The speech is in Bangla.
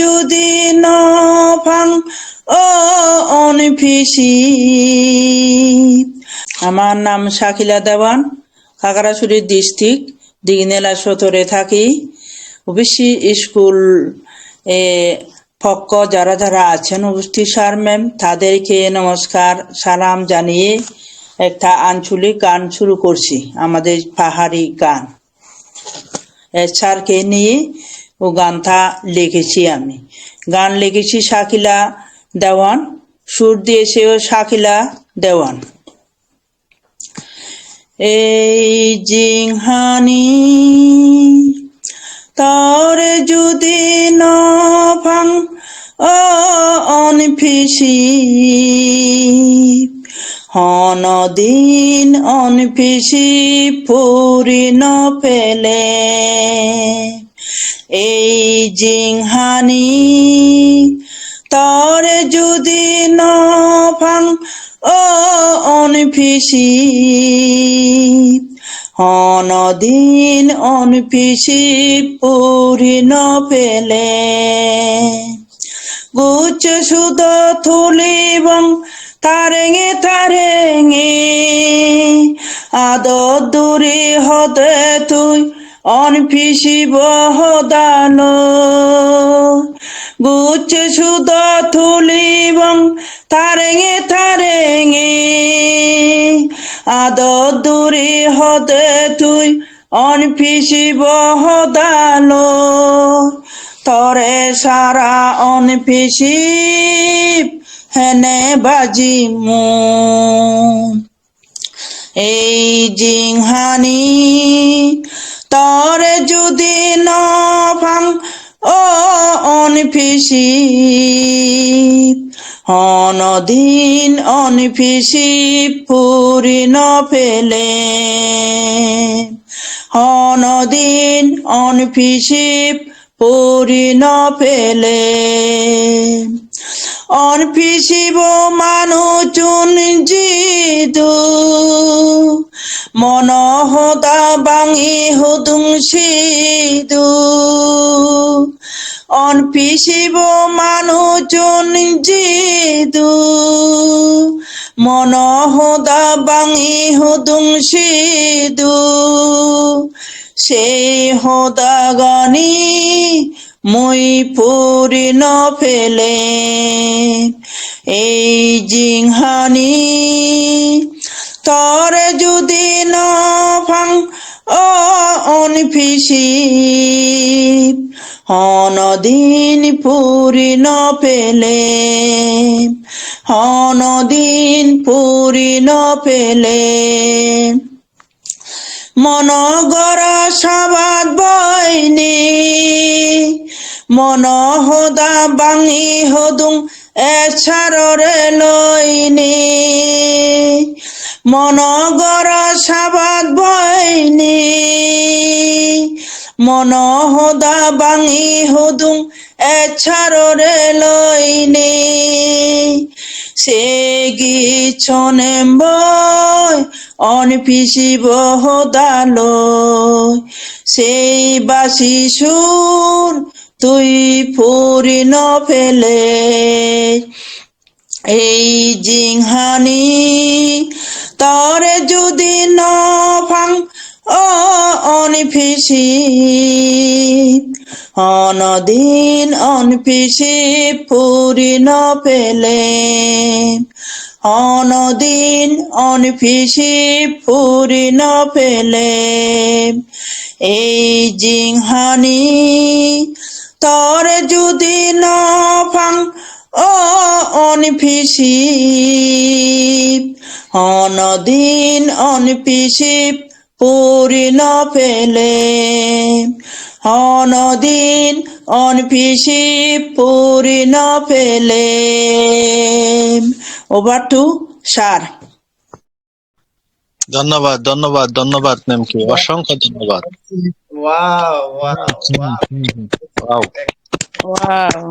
যদি ন ও অনফিসি আমার নাম শাকিলা দেওয়ান, খাগড়াছড়ি ডিস্ট্রিক্ট, দিগনেলা সতরে থাকি। ওবিসি স্কুল এ পক্ষ যারা যারা আছেন উপস্থিত স্যার, ম্যাম, তাদেরকে নমস্কার, সালাম জানিয়ে একটা আঞ্চলিক গান শুরু করছি, আমাদের পাহাড়ি গান। স্যারকে নিয়ে ও গানটা লিখেছি আমি। গান লিখেছি শাকিলা দেওয়ান, সুর দিয়েছেও শাকিলা দেওয়ান। এই জিংহানি, তার যদি ন ভাং ও অনফিসি হন দিন অনফিসি ফুরি ন পেলে এই জিংহানি, তার যদি ন ও অনফিসি অনদিন অনপিসি পুরি ন পেলে। গুচ্ছ সুদ থুলিবং তারেঙে তারেঙে। আদর দূরে হতে তুই অনপিসি বহদানো গুচ্ছ সুদ থুলিবং তারেঙে তারেঙে আদর দূরে হতে তুই অনফিসি বহদালো তরে সারা অনফিসি হেনে বাজি মু এই জিংহানি তরে যদি ন ভাং ও অনফিসি অনদিন অনফিসি পুরি ন পেলে অনদিন অনফিসি পুরি ন পেলে অনফিসিব মানু চুন জিদু মন হদা বাঙি হুদুং সিদু অনপিসিব মানু চুন জিদু। মন হদা বাঙি হুদুং সিদু সেই হদা গানি মই পুরি ন ফেলে। এই জিংহানি তরে যদি ন ফাং ও অনফিসি অনদিন পুরি ন পেলে, অনদিন পুরি ন পেলে। মনগর সবাদ বইনি মন হদা বাঙি হদুং এছাড়রে লইনি। মনগর সাবাদ বইনি। মন হদা বাঙি হদুং এছাড়রে লইনি। সে গিছনে বই অনপিসি বহদালো সেই বাসি সুর তুই ন ফেলে। এই জিংহানি তরে যদি ন ফাং ও অনফিসি অনদিন অনফিসি পুরি ন পেলে। অনদিন অনফিসি পুরি ন পেলে। এই জিংহানি তরে যদি ন ফাং ও অনফিসি অনদিন অনফিসি পুরি ন পেলে অনদিন অনফিসি পুরি ন পেলে ওভার টু সার ধন্যবাদ ধন্যবাদ ধন্যবাদ ম্যামকে অসংখ্য ধন্যবাদ। Wow. Wow. ওয়াও